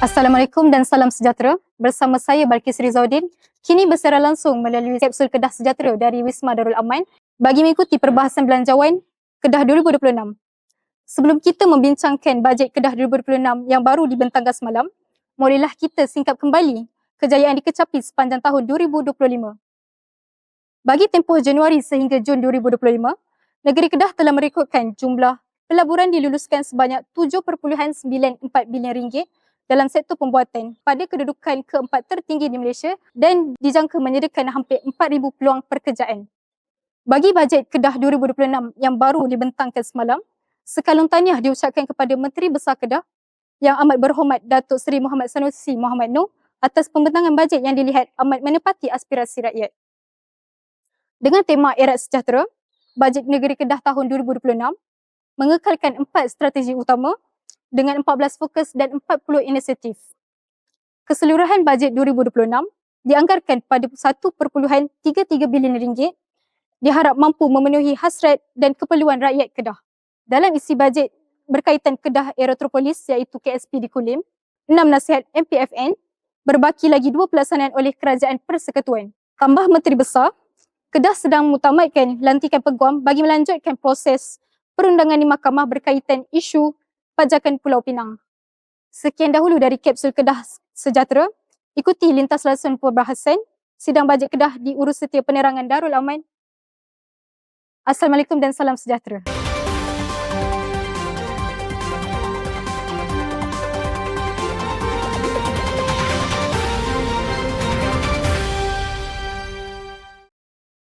Assalamualaikum dan salam sejahtera. Bersama saya Balkis Rizauddin. Kini bersiaran langsung melalui kapsul Kedah Sejahtera dari Wisma Darul Aman bagi mengikuti perbahasan belanjawan Kedah 2026. Sebelum kita membincangkan bajet Kedah 2026 yang baru dibentangkan semalam, marilah kita singkap kembali kejayaan dikecapi sepanjang tahun 2025. Bagi tempoh Januari sehingga Jun 2025, negeri Kedah telah merekodkan jumlah pelaburan diluluskan sebanyak 7.94 bilion ringgit dalam sektor pembuatan pada kedudukan keempat tertinggi di Malaysia dan dijangka menyediakan hampir 4,000 peluang pekerjaan. Bagi bajet Kedah 2026 yang baru dibentangkan semalam, sekalung tahniah diucapkan kepada Menteri Besar Kedah yang amat berhormat Datuk Seri Muhammad Sanusi Muhammad Noor atas pembentangan bajet yang dilihat amat menepati aspirasi rakyat. Dengan tema Erat Sejahtera, bajet negeri Kedah tahun 2026 mengekalkan empat strategi utama dengan 14 fokus dan 40 inisiatif. Keseluruhan bajet 2026 dianggarkan pada 1.33 bilion ringgit diharap mampu memenuhi hasrat dan keperluan rakyat Kedah. Dalam isi bajet berkaitan Kedah Aerotropolis iaitu KSP di Kulim, enam nasihat MPFN berbaki lagi dua pelaksanaan oleh Kerajaan Persekutuan. Tambah Menteri Besar, Kedah sedang mengutamatkan lantikan peguam bagi melanjutkan proses perundangan di mahkamah berkaitan isu pajakan Pulau Pinang. Sekian dahulu dari kapsul Kedah Sejahtera. Ikuti lintas langsung perbahasan sidang bajet Kedah diurus setia penerangan Darul Aman. Assalamualaikum dan salam sejahtera.